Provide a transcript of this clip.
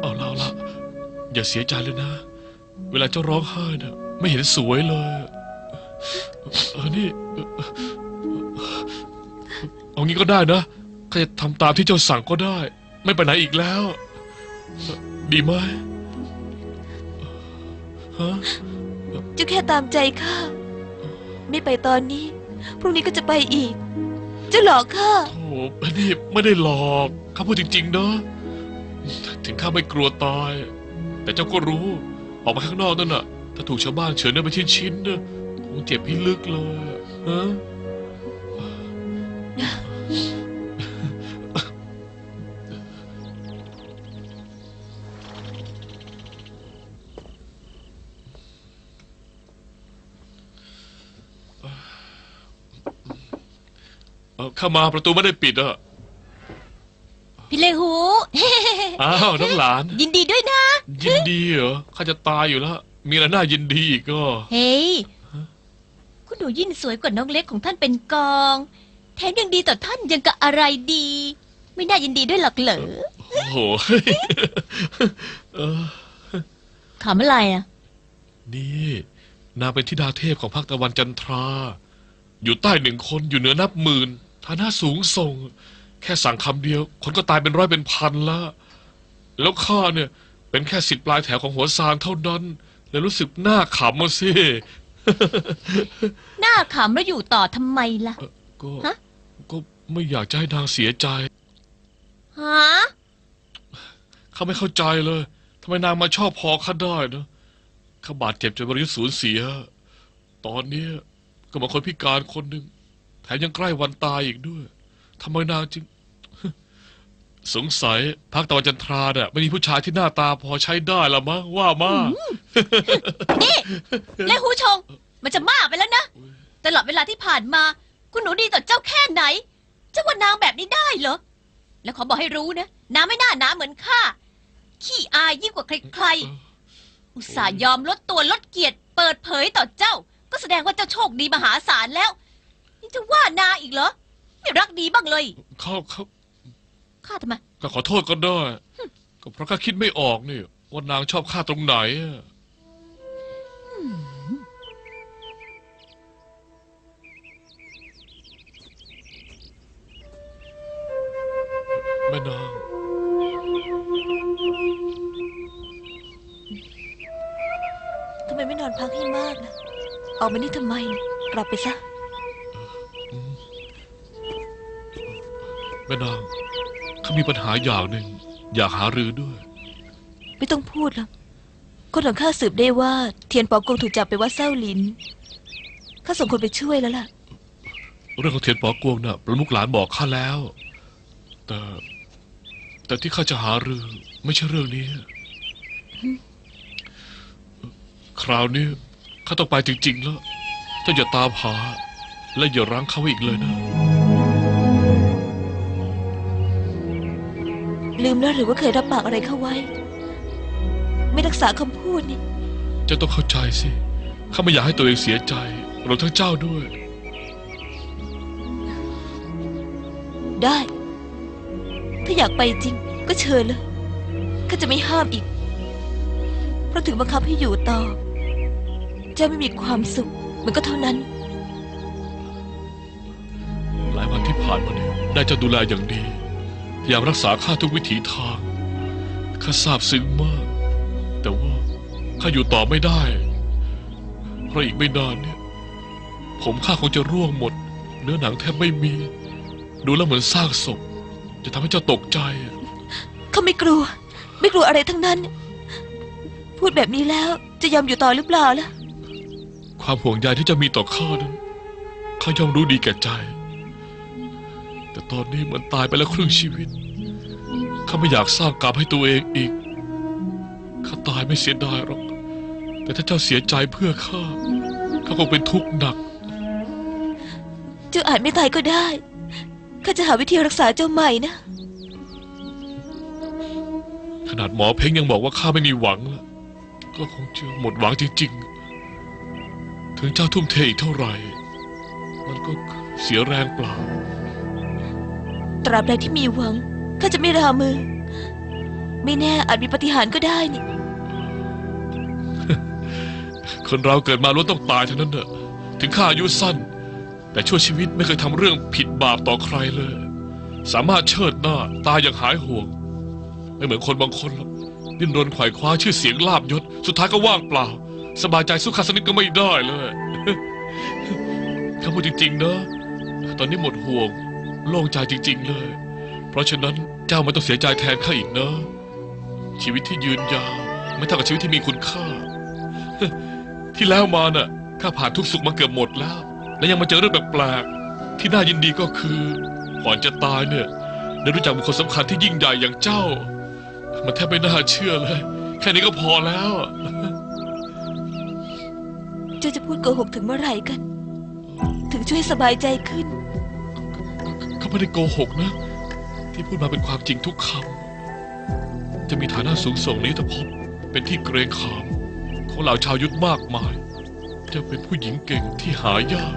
เอาละเอาละอย่าเสียใจเลยนะ เวลาเจ้าร้องไห้นะไม่เห็นสวยเลยเออนี่เอ่อเอางี้ก็ได้นะข้าจะทำตามที่เจ้าสั่งก็ได้ ไม่ไปไหนอีกแล้ว ดีไหมฮะเจ้าแค่ตามใจข้าไม่ไปตอนนี้ พรุ่งนี้ก็จะไปอีกเจ้าหลอกข้าโอ้อันนี้ไม่ได้หลอกข้าพูดจริงๆนะ ถึงข้าไม่กลัวตาย แต่เจ้าก็รู้ ออกมาข้างนอกนั่นน่ะ ถ้าถูกชาวบ้านเฉือนเนื้อเป็นชิ้นๆนะคงเจ็บพิลึกเลยฮะเข้ามาประตูไม่ได้ปิดอะ พี่เลหู อ้าวน้องหลาน ยินดีด้วยนะ ยินดีเหรอข้าจะตายอยู่แล้วมีอะไรน่ายินดีอีกก็ เฮ้ย คุณหนูยิ่งสวยกว่าน้องเล็กของท่านเป็นกอง แถมยังดีต่อท่านยังกับอะไรดี ไม่น่ายินดีด้วยหรอกเหรอโอ้โหเออขำอะไรอะ นี่นางเป็นธิดาเทพของภาคตะวันจันทรา อยู่ใต้หนึ่งคนอยู่เหนือนับหมื่นฐานะสูงส่ง แค่สั่งคำเดียว คนก็ตายเป็นร้อยเป็นพันละแล้วข้าเนี่ย เป็นแค่สิทธิ์ปลายแถวของหัวซานเท่านั้น แล้วรู้สึกหน้าขำมาสิ หน้าขำแล้วอยู่ต่อทำไมล่ะ ก็ฮะ ก็ไม่อยากจะให้นางเสียใจฮะข้าไม่เข้าใจเลยทำไมนางมาชอบพอข้าได้นะข้าบาดเจ็บจนบริยุทธ์สูญเสีย ตอนเนี้ยก็เหมาคนพิการคนหนึ่งแถมยังใกล้วันตายอีกด้วยทำไมนางจึง สงสัยพักตะวันจันทราเนี่ยไม่มีผู้ชายที่หน้าตาพอใช้ได้ละมั้งว่ามาเลหูชง มันจะมากไปแล้วนะ ตลอดเวลาที่ผ่านมา คุณหนูดีต่อเจ้าแค่ไหน เจ้าว่านางแบบนี้ได้เหรอ แล้วขอบอกให้รู้นะนางไม่น่าหนาเหมือนข้า ขี้อายยิ่งกว่าใครๆ อุตส่าห์ยอมลดตัวลดเกียรติ เปิดเผยต่อเจ้า ก็แสดงว่าเจ้าโชคดีมหาศาลแล้วยังจะว่านางอีกเหรอ ไม่รักดีบ้างเลย เขาเขา ข้าทำไม ก็ขอโทษก็ได้ ก็เพราะข้าคิดไม่ออกนี่ว่านางชอบข้าตรงไหนอะแม่นางทำไมไม่นอนพักให้มากล่ะออกมานี่ทำไมเนี่ยกลับไปซะ แม่นาง ข้ามีปัญหาอย่างหนึ่ง อยากหารือด้วย ไม่ต้องพูดหรอกคนของข้าสืบได้ว่าเทียนปอกงถูกจับไปวัดเส้าหลินข้าส่งคนไปช่วยแล้วล่ะ เรื่องของเทียนปอกวงน่ะประมุขหลานบอกข้าแล้ว แต่ แต่ที่ข้าจะหารือไม่ใช่เรื่องนี้ คราวนี้ข้าต้องไปจริง ๆ แล้วเจ้าอย่าตามหา และอย่ารั้งเขาไว้อีกเลยนะ ลืมแล้วหรือว่าเคยรับปากอะไรเข้าไว้ ไม่รักษาคำพูดนี่ เจ้าต้องเข้าใจสิ ข้าไม่อยากให้ตัวเองเสียใจรวมทั้งเจ้าด้วย ได้ ถ้าอยากไปจริงก็เชิญเลยข้าจะไม่ห้ามอีก เพราะถึงบังคับให้อยู่ต่อ เจ้าไม่มีความสุข มันก็เท่านั้น หลายวันที่ผ่านมาเนี่ยได้เจ้าดูแลอย่างดี พยายามรักษาข้าทุกวิถีทางข้าซาบซึ้งมาก แต่ว่าข้าอยู่ต่อไม่ได้ เพราะอีกไม่นานเนี่ย ผมข้าคงจะร่วงหมด เนื้อหนังแทบไม่มี ดูแล้วเหมือนซากศพ จะทำให้เจ้าตกใจอะเขาไม่กลัว ไม่กลัวอะไรทั้งนั้น พูดแบบนี้แล้วจะยอมอยู่ต่อหรือเปล่าล่ะ ความห่วงใยที่เจะมีต่อข้านั้นข้ายอมรู้ดีแก่ใจ แต่ตอนนี้เหมือนตายไปแล้วครึ่งชีวิต ข้าไม่อยากสร้างกรรมให้ตัวเองอีก ข้าตายไม่เสียดายหรอก แต่ถ้าเจ้าเสียใจเพื่อข้า ข้าคงเป็นทุกข์หนัก เจ้าอาจไม่ตายก็ได้ ข้าจะหาวิธีรักษาเจ้าใหม่นะ ขนาดหมอเพ่งยังบอกว่าข้าไม่มีหวังแล้วก็คงจะหมดหวังจริง ๆ ถึงเจ้าทุ่มเทอีกเท่าไหร่ มันก็เสียแรงเปล่า ตราบใดที่มีหวังข้าจะไม่รามือ ไม่แน่อาจมีปฏิหารก็ได้นี่ คนเราเกิดมาล้วนต้องตายเท่านั้นเนอะถึงข้าอายุสั้น แต่ชั่วชีวิตไม่เคยทำเรื่องผิดบาปต่อใครเลย สามารถเชิดหน้าตายอย่างหายห่วง ไม่เหมือนคนบางคนหรอกดิ้นรนไขว่คว้าชื่อเสียงลาบยศ สุดท้ายก็ว่างเปล่า สบายใจสู้ข้าสนิดก็ไม่ได้เลย ข้าพูดจริงๆนะ ตอนนี้หมดห่วง โล่งใจจริง ๆ เลย เพราะฉะนั้นเจ้าไม่ต้องเสียใจแทนข้าอีกนะ ชีวิตที่ยืนยาวไม่เท่ากับชีวิตที่มีคุณค่า ที่แล้วมาน่ะข้าผ่านทุกสุขมาเกือบหมดแล้ว และยังมาเจอเรื่องแปลกๆที่น่ายินดีก็คือก่อนจะตายเนี่ยได้รู้จักบุคคลสำคัญที่ยิ่งใหญ่อย่างเจ้า มันแทบไม่น่าเชื่อเลย แค่นี้ก็พอแล้ว เจ้าจะพูดโกหกถึงเมื่อไหร่กัน ถึงช่วยสบายใจขึ้น ไม่ได้โกหกนะ ที่พูดมาเป็นความจริงทุกคำจะมีฐานะสูงส่งนี้แต่พบเป็นที่เกรงขาม ของเหล่าชาวยุทธมากมาย จะเป็นผู้หญิงเก่งที่หายาก